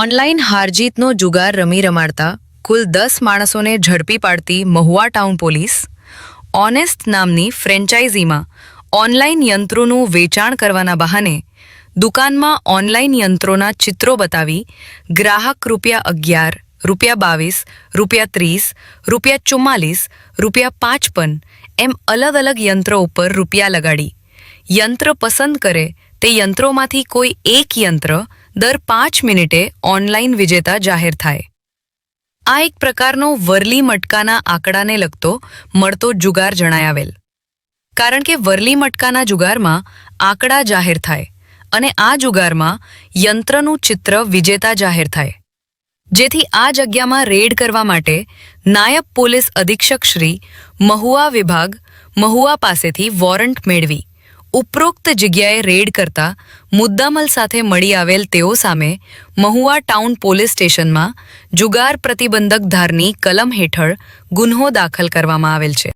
Online હારજીતનો જુગાર રમી રમાડતા કુલ દસ માણસોને ઝડપી પાડતી મહુવા ટાઉન પોલીસ, ઓનેસ્ટ નામની ફ્રેન્ચાઇઝીમાં ઓનલાઈન યંત્રોનું વેચાણ કરવાના બહાને દુકાનમાં ઓનલાઈન યંત્રોના ચિત્રો બતાવી ગ્રાહક રૂપિયા અગિયાર, રૂપિયા બાવીસ, રૂપિયા ત્રીસ, રૂપિયા ચુમ્માલીસ, રૂપિયા પાંચપન એમ અલગ અલગ યંત્રો ઉપર રૂપિયા લગાડી. યંત્ર પસંદ કરે તે યંત્રોમાંથી કોઈ એક યંત્ર દર પાંચ મિનિટે ઓનલાઈન વિજેતા જાહેર થાય. આ એક પ્રકારનો વરલી મટકાના આંકડાને લગતો મળતો જુગાર જણાયાવેલ કારણ કે વરલી મટકાના જુગારમાં આંકડા જાહેર થાય અને આ જુગારમાં યંત્રનું ચિત્ર વિજેતા જાહેર થાય. જેથી આ જગ્યામાં રેડ કરવા માટે નાયબ પોલીસ અધિક્ષક શ્રી મહુવા વિભાગ મહુવા પાસેથી વોરંટ મેળવી. ઉપરોક્ત જગ્યાએ રેડ કરતા મુદ્દામલ સાથે મળી આવેલ તેઓ સામે મહુવા ટાઉન પોલીસ સ્ટેશનમાં જુગાર પ્રતિબંધક ધારની કલમ હેઠળ ગુન્હો દાખલ કરવામાં આવેલ છે.